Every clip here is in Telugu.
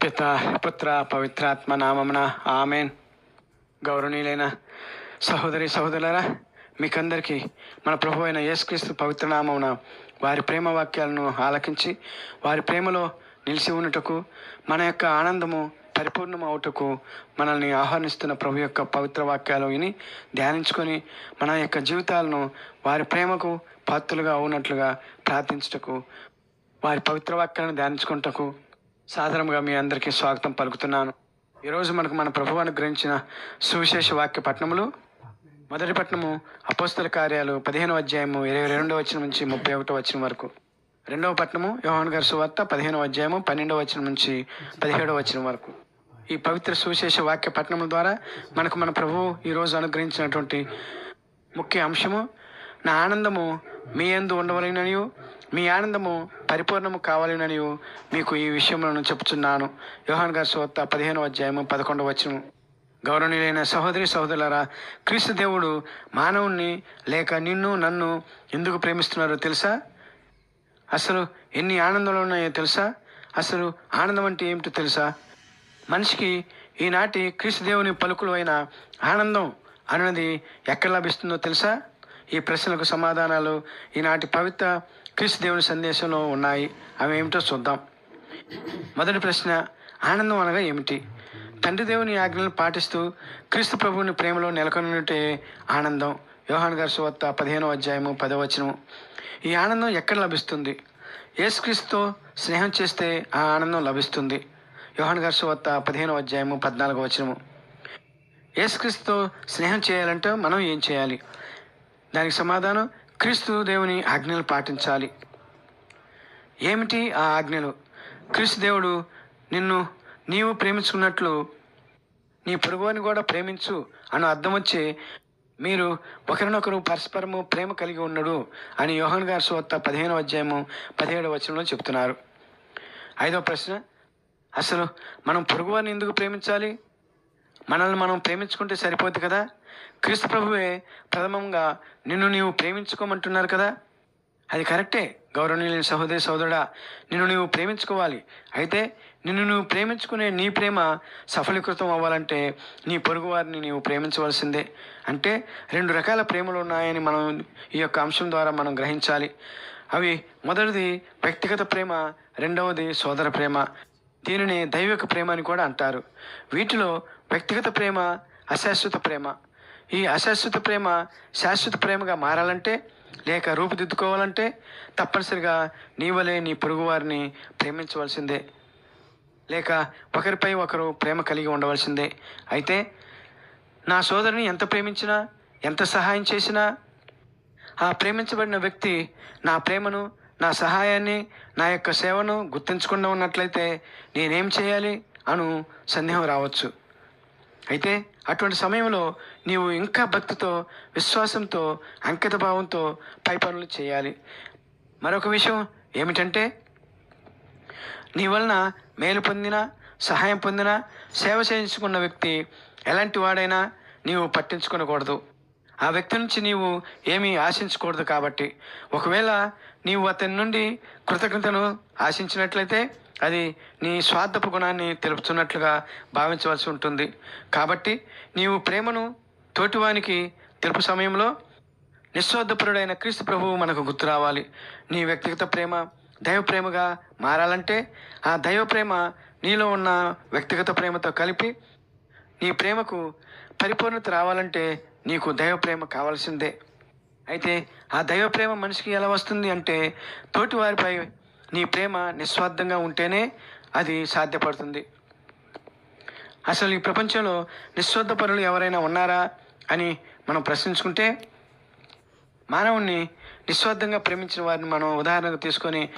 పిత పుత్ర పవిత్రాత్మ నామమున ఆమెన్. గౌరవనీయులైన సహోదరి సహోదరులరా మీకందరికీ మన ప్రభు అయిన యేసుక్రీస్తు పవిత్ర నామమున వారి ప్రేమ వాక్యాలను ఆలకించి వారి ప్రేమలో నిలిచి ఉన్నటకు మన యొక్క ఆనందము పరిపూర్ణం అవుటకు మనల్ని ఆహ్వానిస్తున్న ప్రభు యొక్క పవిత్ర వాక్యాలు విని ధ్యానించుకొని మన యొక్క జీవితాలను వారి ప్రేమకు పాత్రలుగా అవునట్లుగా ప్రార్థించుటకు వారి పవిత్ర వాక్యాలను ధ్యానించుకుంటకు సాధారణంగా మీ అందరికీ స్వాగతం పలుకుతున్నాను. ఈరోజు మనకు మన ప్రభు అనుగ్రహించిన సువిశేష వాక్య పట్టణములు మొదటి పట్టణము అపోస్తల కార్యాలు పదిహేను అధ్యాయము ఇరవై రెండవ వచ్చిన నుంచి ముప్పై ఒకటో వచ్చిన వరకు. రెండవ పట్టణము యోహాన్ గారి సువార్త పదిహేనవ అధ్యాయము పన్నెండవ వచ్చిన నుంచి పదిహేడవ వచ్చిన వరకు. ఈ పవిత్ర సువిశేష వాక్య పట్టణముల ద్వారా మనకు మన ప్రభువు ఈరోజు అనుగ్రహించినటువంటి ముఖ్య అంశము నా ఆనందము మీ ఎందు ఉండవలననియు మీ ఆనందము పరిపూర్ణము కావాలననియు మీకు ఈ విషయంలో చెప్తున్నాను యోహాన్ గారి సువార్త పదిహేనవ అధ్యాయము పదకొండవ వచనం గౌరవనీయులైన సహోదరి సహోదరులారా క్రీస్తు దేవుడు మానవుణ్ణి లేక నిన్ను నన్ను ఎందుకు ప్రేమిస్తున్నారో తెలుసా? అసలు ఎన్ని ఆనందాలు ఉన్నాయో తెలుసా? అసలు ఆనందం అంటే ఏమిటో తెలుసా? మనిషికి ఈనాటి క్రీస్తు దేవుని పలుకులు అయిన ఆనందం అన్నది ఎక్కడ లభిస్తుందో తెలుసా? ఈ ప్రశ్నలకు సమాధానాలు ఈనాటి పవిత్ర క్రీస్తు దేవుని సందేశంలో ఉన్నాయి. అవి ఏమిటో చూద్దాం. మొదటి ప్రశ్న ఆనందం అనగా ఏమిటి? తండ్రి దేవుని ఆజ్ఞలను పాటిస్తూ క్రీస్తు ప్రభువుని ప్రేమలో నెలకొనుటే ఆనందం. యోహాన్ గారి సువార్త పదిహేనో అధ్యాయము పదవచనము ఈ ఆనందం ఎక్కడ లభిస్తుంది? యేసుక్రీస్తుతో స్నేహం చేస్తే ఆ ఆనందం లభిస్తుంది. యోహాన్ గారి సువార్త పదిహేనో అధ్యాయము పద్నాలుగో వచనము. యేసుక్రీస్తుతో స్నేహం చేయాలంటే మనం ఏం చేయాలి? దానికి సమాధానం క్రీస్తు దేవుని ఆజ్ఞలు పాటించాలి. ఏమిటి ఆ ఆజ్ఞలు? క్రీస్తు దేవుడు నిన్ను నీవు ప్రేమించుకున్నట్లు నీ పొరుగుని కూడా ప్రేమించు అని అర్థం వచ్చి మీరు ఒకరినొకరు పరస్పరము ప్రేమ కలిగి ఉన్నాడు అని యోహన్ గారి సువార్త పదిహేను అధ్యాయము పదిహేడు వచనంలో చెప్తున్నారు. ఐదో ప్రశ్న అసలు మనం పొరుగువారిని ఎందుకు ప్రేమించాలి? మనల్ని మనం ప్రేమించుకుంటే సరిపోద్ది కదా? క్రీస్తు ప్రభువే ప్రథమంగా నిన్ను నీవు ప్రేమించుకోమంటున్నారు కదా? అది కరెక్టే గౌరవనీయులైన సహోదరి సోదరుడా నిన్ను నీవు ప్రేమించుకోవాలి. అయితే నిన్ను నువ్వు ప్రేమించుకునే నీ ప్రేమ సఫలీకృతం అవ్వాలంటే నీ పొరుగు వారిని నీవు ప్రేమించవలసిందే. అంటే రెండు రకాల ప్రేమలు ఉన్నాయని మనం ఈ యొక్క అంశం ద్వారా మనం గ్రహించాలి. అవి మొదటిది వ్యక్తిగత ప్రేమ రెండవది సోదర ప్రేమ. దీనిని దైవిక ప్రేమ అని కూడా అంటారు. వీటిలో వ్యక్తిగత ప్రేమ అశాశ్వత ప్రేమ. ఈ అశాశ్వత ప్రేమ శాశ్వత ప్రేమగా మారాలంటే లేక రూపుదిద్దుకోవాలంటే తప్పనిసరిగా నీవలే నీ పొరుగు వారిని ప్రేమించవలసిందే. లేక ఒకరిపై ఒకరు ప్రేమ కలిగి ఉండవలసిందే. అయితే నా సోదరుని ఎంత ప్రేమించినా ఎంత సహాయం చేసినా ఆ ప్రేమించబడిన వ్యక్తి నా ప్రేమను నా సహాయాన్ని నా యొక్క సేవను గుర్తించకుండా ఉన్నట్లయితే నేనేం చేయాలి అను సందేహం రావచ్చు. అయితే అటువంటి సమయంలో నీవు ఇంకా భక్తితో విశ్వాసంతో అంకిత భావంతో పై పనులు చేయాలి. మరొక విషయం ఏమిటంటే నీ వలన మేలు పొందిన సహాయం పొందిన సేవ చేయించుకున్న వ్యక్తి ఎలాంటి వాడైనా నీవు పట్టించుకోకూడదు ఆ వ్యక్తి నుంచి నీవు ఏమీ ఆశించకూడదు కాబట్టి. ఒకవేళ నీవు అతని నుండి కృతజ్ఞతను ఆశించినట్లయితే అది నీ స్వార్థపు గుణాన్ని తెలుపుతున్నట్లుగా భావించవలసి ఉంటుంది. కాబట్టి నీవు ప్రేమను తోటివానికి తెలుపు సమయంలో నిస్వార్థపరుడైన క్రీస్తు ప్రభువు మనకు గుర్తు రావాలి. నీ వ్యక్తిగత ప్రేమ దైవ ప్రేమగా మారాలంటే ఆ దైవ ప్రేమ నీలో ఉన్న వ్యక్తిగత ప్రేమతో కలిపి నీ ప్రేమకు పరిపూర్ణత రావాలంటే నీకు దైవ ప్రేమ కావాల్సిందే. అయితే ఆ దైవ ప్రేమ మనిషికి ఎలా వస్తుంది అంటే తోటి వారిపై నీ ప్రేమ నిస్వార్థంగా ఉంటేనే అది సాధ్యపడుతుంది. అసలు ఈ ప్రపంచంలో నిస్వార్థపరులు ఎవరైనా ఉన్నారా అని మనం ప్రశ్నించుకుంటే మానవుణ్ణి నిస్వార్థంగా ప్రేమించిన వారిని మనం ఉదాహరణకు తీసుకొని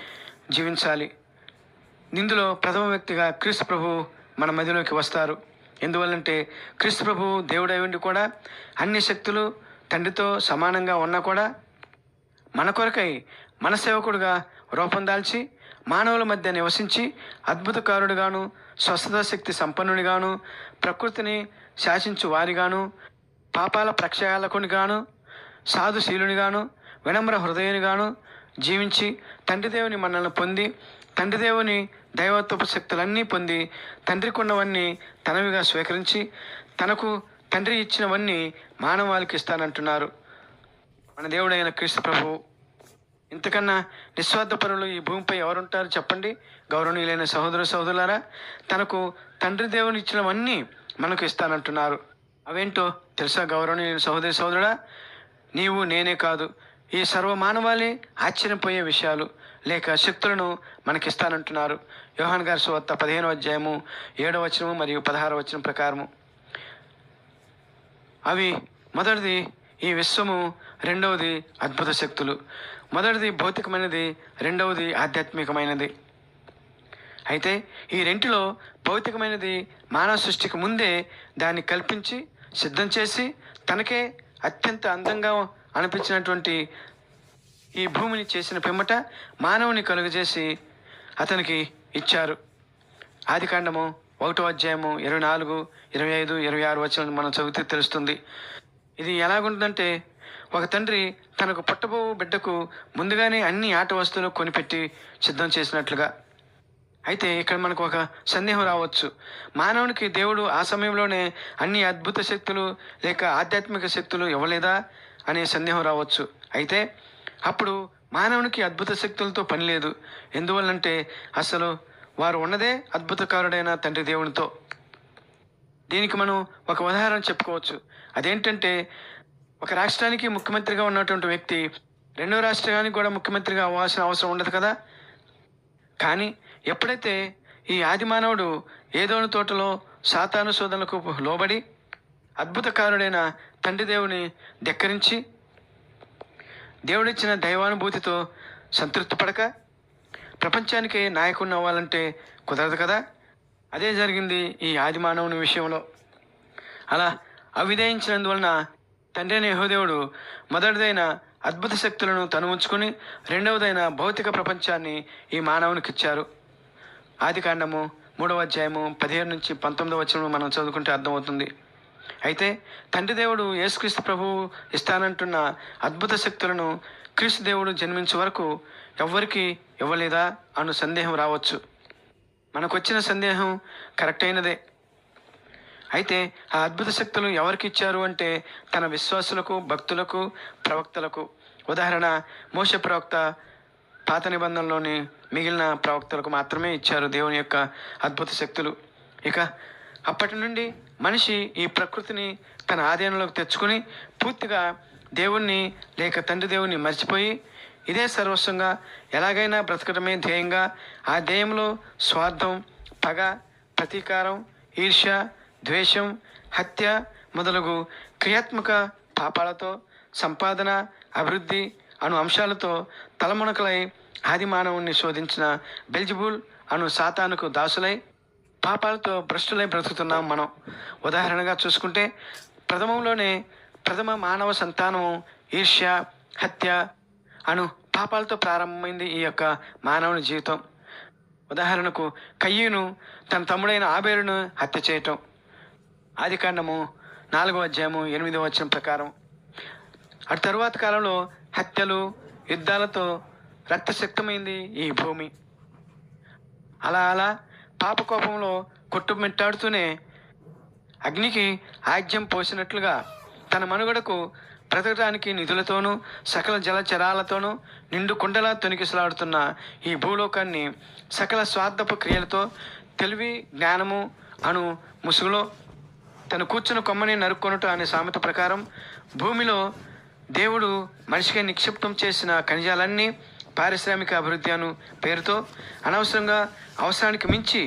జీవించాలి. ఇందులో ప్రథమ వ్యక్తిగా క్రీస్తు ప్రభు మన మధ్యలోకి వస్తారు. ఎందువల్లంటే క్రీస్తు ప్రభు దేవుడై ఉండి కూడా అన్ని శక్తులు తండ్రితో సమానంగా ఉన్నా కూడా మన కొరకై మన సేవకుడుగా రూపం దాల్చి మానవుల మధ్య నివసించి అద్భుతకారుడుగాను స్వస్థత శక్తి సంపన్నుడిగాను ప్రకృతిని శాసించు వారిగాను పాపాల ప్రక్షాళకునిగాను సాధుశీలునిగాను వినమ్ర హృదయునిగాను జీవించి తండ్రి దేవుని మనల్ని పొంది తండ్రి దేవుని దైవత్వపు శక్తులన్నీ పొంది తండ్రికున్నవన్నీ తనవిగా స్వీకరించి తనకు తండ్రి ఇచ్చినవన్నీ మానవాళికి ఇస్తానంటున్నారు. మన దేవుడైన క్రీస్తు ప్రభు ఇంతకన్నా నిస్వార్థ పనులు ఈ భూమిపై ఎవరుంటారు చెప్పండి? గౌరవనీయులైన సహోదర సహోదరులారా తనకు తండ్రి దేవుని ఇచ్చినవన్నీ మనకు ఇస్తానంటున్నారు. అవేంటో తెలుసా గౌరవనీయులైన సహోదరి సహోదరుడా? నీవు నేనే కాదు. ఈ సర్వ మానవాళి ఆశ్చర్యపోయే విషయాలు లేక శక్తులను మనకిస్తానంటున్నారు. యోహాన్ గారి సువార్త పదిహేను అధ్యాయము ఏడవ వచనము మరియు పదహారవ వచనం ప్రకారము. అవి మొదటిది ఈ విశ్వము రెండవది అద్భుత శక్తులు. మొదటిది భౌతికమైనది రెండవది ఆధ్యాత్మికమైనది. అయితే ఈ రెంటిలో భౌతికమైనది మానవ సృష్టికి ముందే దాన్ని కల్పించి సిద్ధం చేసి తనకే అత్యంత అందంగా అనిపించినటువంటి ఈ భూమిని చేసిన పిమ్మట మానవుని కలుగజేసి అతనికి ఇచ్చారు. ఆదికాండము ఒకటో అధ్యాయము ఇరవై నాలుగు ఇరవై ఐదు ఇరవై ఆరు వచ్చిన మనం చదివితే తెలుస్తుంది. ఇది ఎలాగుంటుందంటే ఒక తండ్రి తనకు పుట్టబో బిడ్డకు ముందుగానే అన్ని ఆట వస్తువులు కొనిపెట్టి సిద్ధం చేసినట్లుగా. అయితే ఇక్కడ మనకు ఒక సందేహం రావచ్చు. మానవునికి దేవుడు ఆ సమయంలోనే అన్ని అద్భుత శక్తులు లేక ఆధ్యాత్మిక శక్తులు ఇవ్వలేదా అనే సందేహం రావచ్చు. అయితే అప్పుడు మానవునికి అద్భుత శక్తులతో పని లేదు. ఎందువల్లంటే అసలు వారు ఉన్నదే అద్భుతకారుడైన తండ్రి దేవునితో. దీనికి మనం ఒక ఉదాహరణ చెప్పుకోవచ్చు. అదేంటంటే ఒక రాష్ట్రానికి ముఖ్యమంత్రిగా ఉన్నటువంటి వ్యక్తి రెండో రాష్ట్రానికి కూడా ముఖ్యమంత్రిగా అవ్వాల్సిన అవసరం ఉండదు కదా? కానీ ఎప్పుడైతే ఈ ఆది మానవుడు ఏదోని తోటలో సాతాను శోధనలకు లోబడి అద్భుతకారుడైన తండ్రి దేవుని ధిక్కరించి దేవుడిచ్చిన దైవానుభూతితో సంతృప్తి పడక ప్రపంచానికి నాయకుడిని అవ్వాలంటే కుదరదు కదా? అదే జరిగింది ఈ ఆది మానవుని విషయంలో. అలా అవిధేయించినందువలన తండ్రి అయిన మొదటిదైన అద్భుత శక్తులను తను ఉంచుకుని రెండవదైన భౌతిక ప్రపంచాన్ని ఈ మానవునికి ఇచ్చారు ఆది కాండము మూడవ అధ్యాయము పదిహేను నుంచి పంతొమ్మిదవ వచనం మనం చదువుకుంటే అర్థమవుతుంది. అయితే తండ్రి దేవుడు యేసుక్రీస్తు ప్రభువు ఇస్తానంటున్న అద్భుత శక్తులను క్రీస్తు దేవుడు జన్మించే వరకు ఎవ్వరికి ఇవ్వలేదా అను సందేహం రావచ్చు. మనకొచ్చిన సందేహం కరెక్ట్ అయినదే అయితే ఆ అద్భుత శక్తులు ఎవరికి ఇచ్చారు అంటే తన విశ్వాసులకు భక్తులకు ప్రవక్తలకు. ఉదాహరణ మోస ప్రవక్త పాత నిబంధనలోని మిగిలిన ప్రవక్తలకు మాత్రమే ఇచ్చారు దేవుని యొక్క అద్భుత శక్తులు. ఇక అప్పటి నుండి మనిషి ఈ ప్రకృతిని తన ఆధీనంలోకి తెచ్చుకుని పూర్తిగా దేవుణ్ణి లేక తండ్రి దేవుణ్ణి మర్చిపోయి ఇదే సర్వస్వంగా ఎలాగైనా బ్రతకడమే ధ్యేయంగా ఆ ధ్యేయంలో స్వార్థం పగ ప్రతీకారం ఈర్ష్య ద్వేషం హత్య మొదలగు క్రియాత్మక పాపాలతో సంపాదన అభివృద్ధి అను అంశాలతో తలమునకలై ఆది మానవుణ్ణి శోధించిన బెల్జిబుల్ అను సాతానుకు దాసులై పాపాలతో భ్రష్టులై బ్రతుకుతున్నాం మనం. ఉదాహరణగా చూసుకుంటే ప్రథమంలోనే ప్రథమ మానవ సంతానం ఈర్ష్య హత్య అను పాపాలతో ప్రారంభమైంది ఈ యొక్క మానవుని జీవితం. ఉదాహరణకు కయ్యూను తన తమ్ముడైన ఆబేరును హత్య చేయటం. ఆది కాండము నాలుగో అధ్యాయము ఎనిమిదో వచ్చిన ప్రకారం. అటు తరువాత కాలంలో హత్యలు యుద్ధాలతో రక్తశక్తమైంది ఈ భూమి. అలా అలా పాపకోపంలో కొట్టుమిట్టాడుతూనే అగ్నికి ఆజ్యం పోసినట్లుగా తన మనుగడకు బ్రతకడానికి నిధులతోనూ సకల జలచరాలతోనూ నిండు కుండలా తొనికిసలాడుతున్న ఈ భూలోకాన్ని సకల స్వార్థపు క్రియలతో తెలివి జ్ఞానము అను ముసుగులో తను కూర్చున్న కొమ్మని నరుక్కొనుట అనే సామెత ప్రకారం భూమిలో దేవుడు మనిషికి నిక్షిప్తం చేసిన ఖనిజాలన్నీ పారిశ్రామిక అభివృద్ధి అను పేరుతో అనవసరంగా అవసరానికి మించి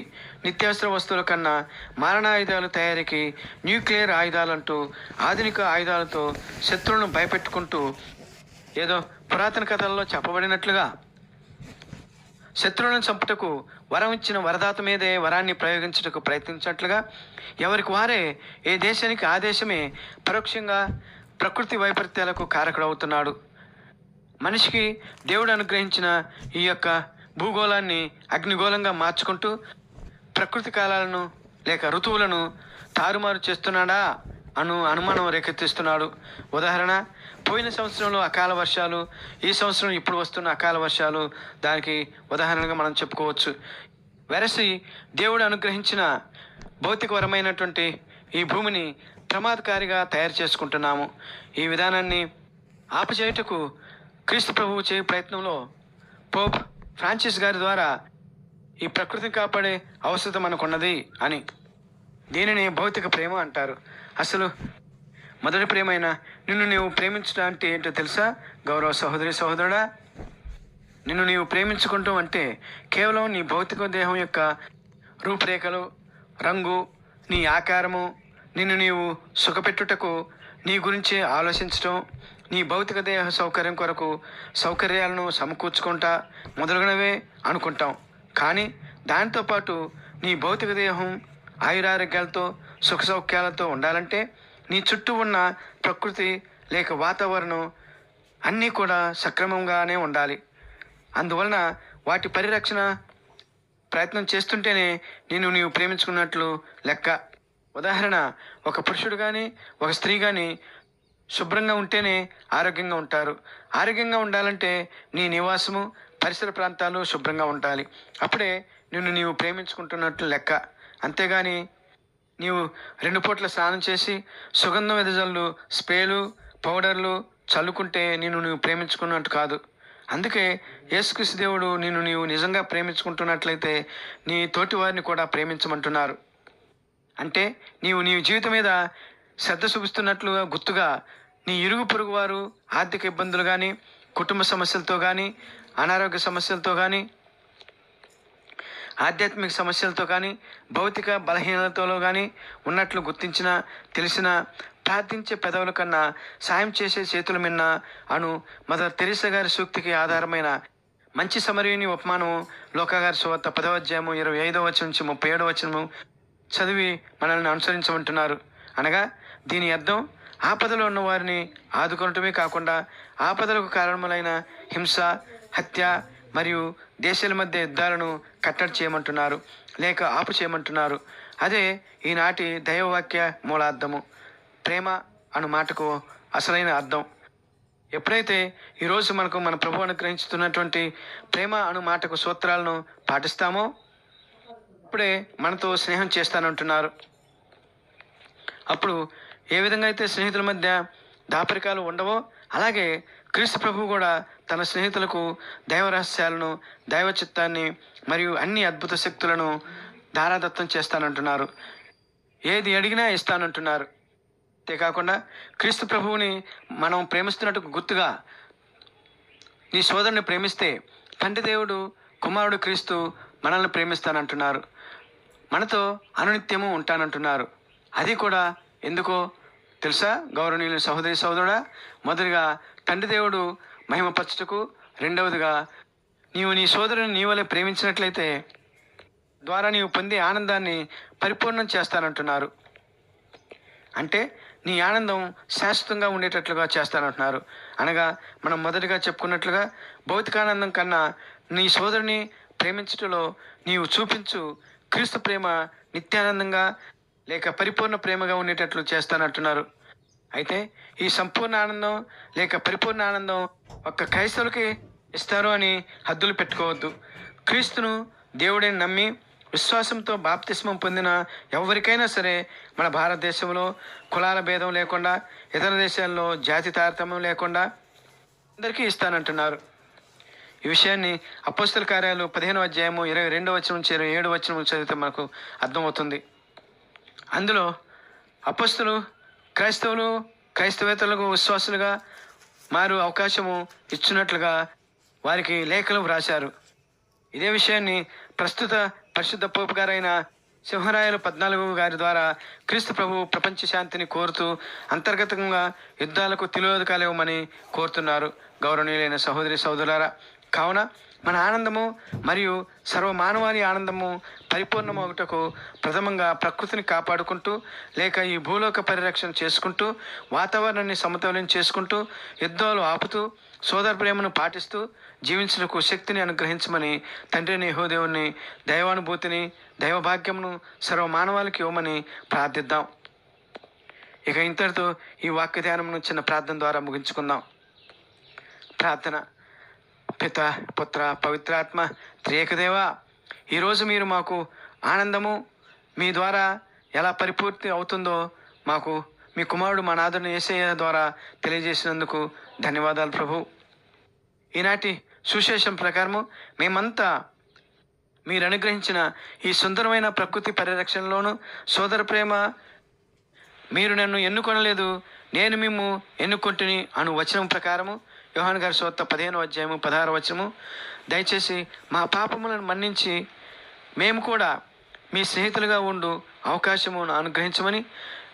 నిత్యావసర వస్తువుల కన్నా మారణాయుధాల తయారీకి న్యూక్లియర్ ఆయుధాలంటూ ఆధునిక ఆయుధాలతో శత్రువులను భయపెట్టుకుంటూ ఏదో పురాతన కథల్లో చెప్పబడినట్లుగా శత్రువులను చంపుటకు వరం ఇచ్చిన వరదాత మీదే వరాన్ని ప్రయోగించుటకు ప్రయత్నించినట్లుగా ఎవరికి వారే ఏ దేశానికి ఆ దేశమే పరోక్షంగా ప్రకృతి వైపరీత్యాలకు కారకుడవుతున్నాడు. మనిషికి దేవుడు అనుగ్రహించిన ఈ యొక్క భూగోళాన్ని అగ్నిగోళంగా మార్చుకుంటూ ప్రకృతి కాలాలను లేక ఋతువులను తారుమారు చేస్తున్నాడా అను అనుమానం రేకెత్తిస్తున్నాడు. ఉదాహరణ పోయిన సంవత్సరంలో అకాల వర్షాలు ఈ సంవత్సరం ఇప్పుడు వస్తున్న అకాల వర్షాలు దానికి ఉదాహరణగా మనం చెప్పుకోవచ్చు. వెరసి దేవుడు అనుగ్రహించిన భౌతికపరమైనటువంటి ఈ భూమిని ప్రమాదకారిగా తయారు చేసుకుంటున్నాము. ఈ విధానాన్ని ఆపచేయుటకు క్రీస్తు ప్రభువు చేయ ప్రయత్నంలో పోప్ ఫ్రాన్సిస్ గారి ద్వారా ఈ ప్రకృతిని కాపాడే అవసరం మనకున్నది అని. దీనిని భౌతిక ప్రేమ అంటారు. అసలు మొదటి ప్రేమైన నిన్ను నీవు ప్రేమించడం అంటే ఏంటో తెలుసా? గౌరవ సహోదరి సహోదరుడా నిన్ను నీవు ప్రేమించుకుంటూ అంటే కేవలం నీ భౌతిక దేహం యొక్క రూపురేఖలు రంగు నీ ఆకారము నిన్ను నీవు సుఖపెట్టుటకు నీ గురించి ఆలోచించటం నీ భౌతిక దేహ సౌకర్యం కొరకు సౌకర్యాలను సమకూర్చుకుంటా మొదలగునవే అనుకుంటాం. కానీ దాంతోపాటు నీ భౌతిక దేహం ఆయురారోగ్యాలతో సుఖ సౌఖ్యాలతో ఉండాలంటే నీ చుట్టూ ఉన్న ప్రకృతి లేక వాతావరణం అన్నీ కూడా సక్రమంగానే ఉండాలి. అందువలన వాటి పరిరక్షణ ప్రయత్నం చేస్తుంటేనే నేను నీవు ప్రేమించుకున్నట్లు లెక్క. ఉదాహరణ ఒక పురుషుడు కానీ ఒక స్త్రీ కానీ శుభ్రంగా ఉంటేనే ఆరోగ్యంగా ఉంటారు. ఆరోగ్యంగా ఉండాలంటే నీ నివాసము పరిసర ప్రాంతాలు శుభ్రంగా ఉండాలి. అప్పుడే నిన్ను నీవు ప్రేమించుకుంటున్నట్లు లెక్క. అంతేగాని నీవు రెండు పూట్ల స్నానం చేసి సుగంధం వెదజల్లు స్ప్రేలు పౌడర్లు చల్లుకుంటే నిన్ను నీవు ప్రేమించుకున్నట్టు కాదు. అందుకే యేసుక్రీస్తు దేవుడు నిన్ను నీవు నిజంగా ప్రేమించుకుంటున్నట్లయితే నీ తోటి వారిని కూడా ప్రేమించమంటున్నారు. అంటే నీవు నీ జీవితం మీద శ్రద్ధ చూపిస్తున్నట్లుగా గుర్తుగా నీ ఇరుగు పొరుగు వారు ఆర్థిక ఇబ్బందులు కానీ కుటుంబ సమస్యలతో కానీ అనారోగ్య సమస్యలతో కానీ ఆధ్యాత్మిక సమస్యలతో కానీ భౌతిక బలహీనతలో కానీ ఉన్నట్లు గుర్తించిన తెలిసిన ప్రార్థించే పెదవుల కన్నా సాయం చేసే చేతుల మిన్న అను మదర్ తెరిసా గారి సూక్తికి ఆధారమైన మంచి సమరయుని ఉపమానము లోకగారి సువార్త పదవ అధ్యాయము ఇరవై ఐదవ వచనం నుంచి ముప్పై ఏడవ వచనము చదివి మనల్ని అనుసరించమంటున్నారు. అనగా దీని అర్థం ఆపదలో ఉన్న వారిని కాకుండా ఆపదలకు కారణములైన హింస హత్య మరియు దేశాల మధ్య యుద్ధాలను కట్టడి చేయమంటున్నారు లేక ఆపు చేయమంటున్నారు. అదే ఈనాటి దైవవాక్య మూలార్థము. ప్రేమ అను మాటకు అసలైన అర్థం. ఎప్పుడైతే ఈరోజు మనకు మన ప్రభు అనుగ్రహించుతున్నటువంటి ప్రేమ అను మాటకు సూత్రాలను పాటిస్తామో అప్పుడే మనతో స్నేహం చేస్తానంటున్నారు. అప్పుడు ఏ విధంగా అయితే స్నేహితుల మధ్య దాపరికాలు ఉండవో అలాగే క్రీస్తు ప్రభు కూడా తన స్నేహితులకు దైవ రహస్యాలను దైవ చిత్తాన్ని మరియు అన్ని అద్భుత శక్తులను ధారాదత్తం చేస్తానంటున్నారు. ఏది అడిగినా ఇస్తానంటున్నారు. అంతేకాకుండా క్రీస్తు ప్రభువుని మనం ప్రేమిస్తున్నట్టు గుర్తుగా నీ సోదరుని ప్రేమిస్తే తండ్రి దేవుడు కుమారుడు క్రీస్తు మనల్ని ప్రేమిస్తానంటున్నారు. మనతో అనునిత్యము ఉంటానంటున్నారు. అది కూడా ఎందుకో తెలుసా? గౌరవనీయులు సహోదరి సహోదరుడా మొదటిగా తండ్రి దేవుడు మహిమపరచుటకు రెండవదిగా నీవు నీ సోదరుని నీ వలె ప్రేమించినట్లయితే ద్వారా నీవు పొందే ఆనందాన్ని పరిపూర్ణం చేస్తానంటున్నారు. అంటే నీ ఆనందం శాశ్వతంగా ఉండేటట్లుగా చేస్తానంటున్నారు. అనగా మనం మొదటిగా చెప్పుకున్నట్లుగా భౌతికానందం కన్నా నీ సోదరుని ప్రేమించటంలో నీవు చూపించు క్రీస్తు ప్రేమ నిత్యానందంగా లేక పరిపూర్ణ ప్రేమగా ఉండేటట్లు చేస్తానంటున్నారు. అయితే ఈ సంపూర్ణ ఆనందం లేక పరిపూర్ణ ఆనందం ఒక్క క్రైస్తవులకి ఇస్తారు అని హద్దులు పెట్టుకోవద్దు. క్రీస్తును దేవుడిని నమ్మి విశ్వాసంతో బాప్తిస్మం పొందిన ఎవరికైనా సరే మన భారతదేశంలో కులాల భేదం లేకుండా ఇతర దేశాల్లో జాతి తారతమ్యం లేకుండా అందరికీ ఇస్తానంటున్నారు. ఈ విషయాన్ని అపోస్తల కార్యాలు పదిహేను అధ్యాయము ఇరవై రెండో వచ్చిన నుంచి ఇరవై ఏడు వచనం చదివితే మనకు అర్థమవుతుంది. అందులో అపస్తులు క్రైస్తవులు క్రైస్తవేతలకు విశ్వాసులుగా మారు అవకాశము ఇచ్చినట్లుగా వారికి లేఖలు వ్రాశారు. ఇదే విషయాన్ని ప్రస్తుత పరిశుద్ధ పోపు గారైన సింహరాయలు పద్నాలుగు గారి ద్వారా క్రీస్తు ప్రభు ప్రపంచ శాంతిని కోరుతూ అంతర్గతంగా యుద్ధాలకు తిలోదకాలు ఇవ్వమని కోరుతున్నారు గౌరవనీయులైన సహోదరి సహోదరులారా. కావున మన ఆనందము మరియు సర్వమానవాని ఆనందము ఆనందము పరిపూర్ణమవుటకు ప్రథమంగా ప్రకృతిని కాపాడుకుంటూ లేక ఈ భూలోక పరిరక్షణ చేసుకుంటూ వాతావరణాన్ని సమతుల్యం చేసుకుంటూ యుద్ధాలు ఆపుతూ సోదర ప్రేమను పాటిస్తూ జీవించుటకు శక్తిని అనుగ్రహించమని తండ్రిని యెహోదేవుని దైవానుభూతిని దైవభాగ్యమును సర్వమానవాళికి ఇవ్వమని ప్రార్థిద్దాం. ఇక ఇంతటితో ఈ వాక్య ధ్యానమును చిన్న ప్రార్థన ద్వారా ముగించుకుందాం. ప్రార్థన. పిత పుత్ర పవిత్రాత్మ త్రియేకదేవ ఈరోజు మీరు మాకు ఆనందము మీ ద్వారా ఎలా పరిపూర్తి అవుతుందో మాకు మీ కుమారుడు మా నాదుని ఏసయ్య ద్వారా తెలియజేసినందుకు ధన్యవాదాలు ప్రభు. ఈనాటి సుశేషం ప్రకారము మేమంతా మీరు అనుగ్రహించిన ఈ సుందరమైన ప్రకృతి పరిరక్షణలోను సోదర ప్రేమ మీరు నన్ను ఎన్నుకొనలేదు నేను మేము ఎన్నుకుంటుని అను వచనం ప్రకారము యోహాన్ గారి సోత్త పదిహేను అధ్యాయము పదహారు వచ్చము దయచేసి మా పాపములను మన్నించి మేము కూడా మీ స్నేహితులుగా ఉండు అవకాశమును అనుగ్రహించమని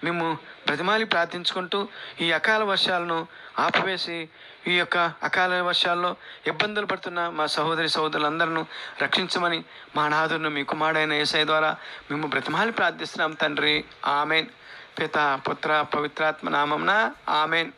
మేము ప్రతిమాలి ప్రార్థించుకుంటూ ఈ అకాల వర్షాలను ఆపివేసి ఈ యొక్క అకాల వర్షాల్లో ఇబ్బందులు పడుతున్న మా సహోదరి సహోదరులందరూ రక్షించమని మా నాదును మీ కుమారుడైన ఏసై ద్వారా మేము బ్రతిమాలి ప్రార్థిస్తున్నాం తండ్రి. ఆమెన్. పిత పుత్ర పవిత్రాత్మ నామంన ఆమెన్.